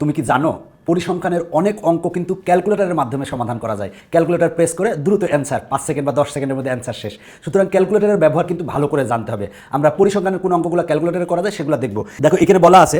তুমি কি জানো পরিসংখ্যানের অনেক অঙ্ক কিন্তু ক্যালকুলেটরের মাধ্যমে সমাধান করা যায়। ক্যালকুলেটর প্রেস করে দ্রুত অ্যান্সার, পাঁচ সেকেন্ড বা দশ সেকেন্ডের মধ্যে অ্যান্সার শেষ। সুতরাং ক্যালকুলেটরের ব্যবহার কিন্তু ভালো করে জানতে হবে। আমরা পরিসংখ্যানের কোন অঙ্কগুলো ক্যালকুলেটরে করা যায় সেগুলো দেখব। দেখো, এখানে বলা আছে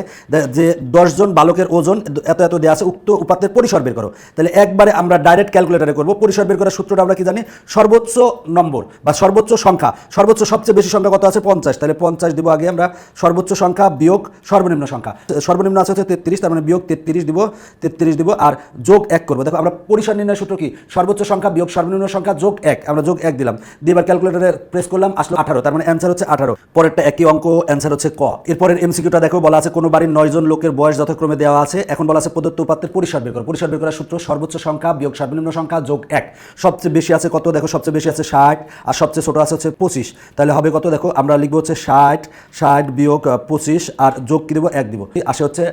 যে দশজন বালকের ওজন এত এত দেওয়া আছে, উক্ত উপাত্তের পরিসর বের করো। তাহলে একবারে আমরা ডাইরেক্ট ক্যালকুলেটরে করব। পরিসর বের করার সূত্রটা আমরা কি জানি? সর্বোচ্চ নম্বর বা সর্বোচ্চ সংখ্যা। সর্বোচ্চ সবচেয়ে বেশি সংখ্যা কত আছে? পঞ্চাশ। তাহলে পঞ্চাশ দিব আগে আমরা সর্বোচ্চ সংখ্যা বিয়োগ সর্বনিম্ন সংখ্যা। সর্বনিম্ন আছে হচ্ছে তেত্রিশ, তার মানে বিয়োগ তেত্রিশ দিব তেত্রিশ দিব আর যোগ এক করব। দেখো, আমরা পরিসর নির্ণয় সূত্র কি? সর্বোচ্চ সংখ্যা বিয়োগ সর্বনিম্ন সংখ্যা যোগ এক। আমরা যোগ এক দিলাম। দিয়ে ক্যালকুলেটরে প্রেস করলাম, আসলো আঠারো। তার মানে অ্যান্সার হচ্ছে আঠারো। পরেরটা একই অঙ্ক অ্যান্সার হচ্ছে ক। এরপরের এমসিকিউটা দেখো, বলা আছে কোনো বাড়ির নয়জন লোকের বয়স যথাক্রমে দেওয়া আছে। এখন বলা আছে প্রদত্ত উপাত্তের পরিসর বের করো। পরিসর বের করার সূত্র সর্বোচ্চ সংখ্যা বিয়োগ সর্বনিম্ন সংখ্যা যোগ এক। সবচেয়ে বেশি আছে কত? দেখো, সবচেয়ে বেশি আছে ষাট। আর সবচেয়ে ছোট আছে হচ্ছে পঁচিশ। তাহলে হবে কত? দেখো, আমরা লিখব হচ্ছে ষাট ষাট বিয়োগ পঁচিশ। আর যোগ কি দেবো? এক দিব। আসে হচ্ছে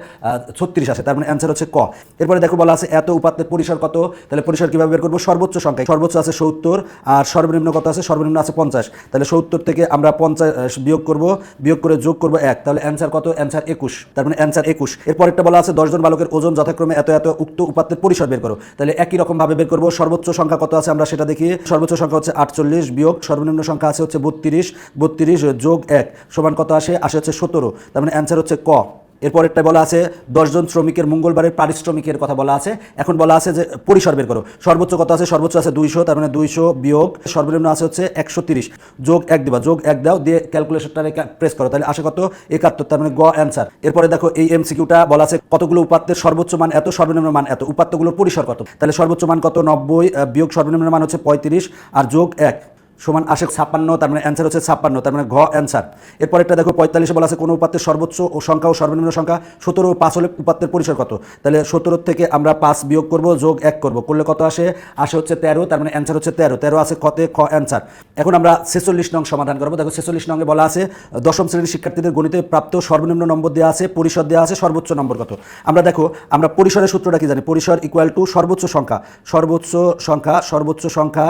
ছত্রিশ আসে। তার মানে অ্যান্সার হচ্ছে ক। এরপরে দেখো বলা আছে, এত উপাত্তের পরিসর কত? তাহলে পরিসর কীভাবে বের করব? সর্বোচ্চ সংখ্যা। সর্বোচ্চ আছে সত্তর, আর সর্বনিম্ন কত আছে? সর্বনিম্ন আছে পঞ্চাশ। তাহলে সত্তর থেকে আমরা পঞ্চাশ বিয়োগ করব, বিয়োগ করে যোগ করব এক। তাহলে অ্যান্সার কত? অ্যান্সার একুশ। তার মানে অ্যান্সার একুশ। এরপর একটা বলা আছে, দশজন বালকের ওজন যথাক্রমে এত এত উক্ত উপাত্তের পরিসর বের করো। তাহলে একই রকম ভাবে বের করব, সর্বোচ্চ সংখ্যা কত আছে? আমরা সেটা দেখি। সর্বোচ্চ সংখ্যা হচ্ছে আটচল্লিশ, বিয়োগ সর্বনিম্ন সংখ্যা আছে হচ্ছে বত্রিশ বত্রিশ যোগ এক, সমান কত আসে? আসে হচ্ছে সতেরো। তার মানে অ্যান্সার হচ্ছে ক। এরপরেরটা বলা আছে, দশজন শ্রমিকের মঙ্গলবারের পারিশ্রমিকের কথা বলা আছে। এখন বলা আছে যে, পরিসর বের করো। সর্বোচ্চ কত আছে? সর্বোচ্চ আছে দুইশো, তার মানে দুইশো বিয়োগ, সর্বনিম্ন আছে হচ্ছে একশো তিরিশ। যোগ এক দিবা, যোগ এক দাও, দিয়ে ক্যালকুলেশনটা প্রেস করো। তাহলে আসে কত একাত্তর, তার মানে গ অ্যান্সার এরপরে দেখো এই এমসিকিউটা বলা আছে, কতগুলো উপাত্তের সর্বোচ্চ মান এত, সর্বনিম্ন মান এত। উপাত্তগুলোর পরিসর কত? তাহলে সর্বোচ্চ মান কত? নব্বই বিয়োগ সর্বনিম্ন মান হচ্ছে পঁয়ত্রিশ, আর যোগ এক। সমান আসে ছাপ্পান্ন, তার মানে অ্যান্সার হচ্ছে ছাপ্পান্ন, তার মানে ঘ অ্যান্সার এরপর একটা দেখো পঁয়তাল্লিশে বলা আছে কোনো উপাত্তের সর্বোচ্চ ও সংখ্যা ও সর্বনিম্ন সংখ্যা সতেরো পাঁচ হলে উপাত্তের পরিসর কত? তাহলে সতেরো থেকে আমরা পাঁচ বিয়োগ করব, যোগ এক করব। করলে কত আসে? আসে হচ্ছে তেরো, তার মানে অ্যান্সার হচ্ছে তেরো। তেরো আছে কতে, খ অ্যান্সার এখন আমরা ছেচল্লিশ নং সমাধান করব। দেখো ছেচল্লিশ নঙ্গে বলা আছে, দশম শ্রেণির শিক্ষার্থীদের গণিতে প্রাপ্ত সর্বনিম্ন নম্বর দেওয়া আছে, পরিসর দেওয়া আছে, সর্বোচ্চ নম্বর কত? আমরা দেখো, আমরা পরিসরের সূত্রটা কি জানি? পরিসর ইকুয়াল টু সর্বোচ্চ সংখ্যা। সর্বোচ্চ সংখ্যা সর্বোচ্চ সংখ্যা,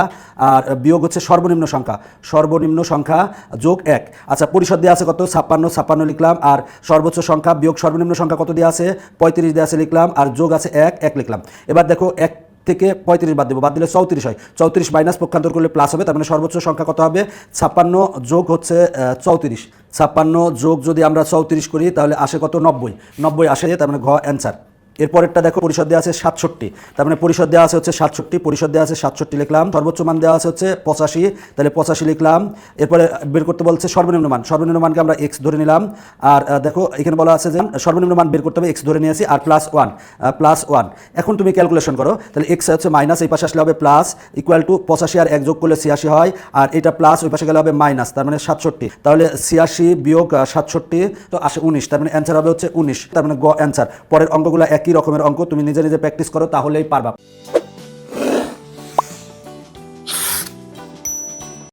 আর বিয়োগ হচ্ছে সর্বনিম্ন সংখ্যা, সর্বনিম্ন সংখ্যা যোগ এক। আচ্ছা পরিষদ দেওয়া আছে কত? ছাপ্পান্ন ছাপ্পান্ন লিখলাম। আর সর্বোচ্চ সংখ্যা বিয়োগ সর্বনিম্ন সংখ্যা কত দেওয়া আছে? পঁয়ত্রিশ দেওয়া আছে লিখলাম। আর যোগ আছে এক এক লিখলাম। এবার দেখো, এক থেকে পঁয়ত্রিশ বাদ দেবো। বাদ দিলে চৌত্রিশ হয়। চৌত্রিশ মাইনাস পক্ষান্তর করলে প্লাস হবে, তার মানে সর্বোচ্চ সংখ্যা কত হবে? ছাপ্পান্ন যোগ হচ্ছে চৌত্রিশ। ছাপ্পান্ন যোগ যদি আমরা চৌত্রিশ করি, তাহলে আসে কত? নব্বই। নব্বই আসে, তার মানে ঘ অ্যান্সার এরপরেরটা দেখো পরিষদ দেওয়া আছে সাতষট্টি। তার মানে পরিষদ দেওয়া আছে হচ্ছে সাতষট্টি, পরিষদ দেওয়া আছে সাতষট্টি লিখলাম। সর্বোচ্চ মান দেওয়া আছে হচ্ছে পঁচাশি। তাহলে পঁচাশি লিখলাম। এরপরে বের করতে বলছে সর্বনিম্ন মান। সর্বনিম্ন মানকে আমরা এক্স ধরে নিলাম। আর দেখো, এখানে বলা আছে যে সর্বনিম্ন মান বের করতে হবে এক্স ধরে নিয়েছি আর প্লাস ওয়ান প্লাস ওয়ান এখন তুমি ক্যালকুলেশন করো। তাহলে এক্স হচ্ছে মাইনাস এই পাশে আসলে হবে প্লাস ইকুয়াল টু পঁচাশি আর এক যোগ করলে ছিয়াশি হয়। আর এটা প্লাস ওই পাশে গেলে হবে মাইনাস তার মানে সাতষট্টি। তাহলে ছিয়াশি বিয়োগ সাতষট্টি, তো আসে উনিশ। তার মানে অ্যান্সার হবে হচ্ছে উনিশ। তার মানে গ অ্যান্সার পরের অঙ্কগুলো একই রকমের অঙ্ক তুমি নিজে নিজে প্র্যাকটিস করো তাহলেই পারবা।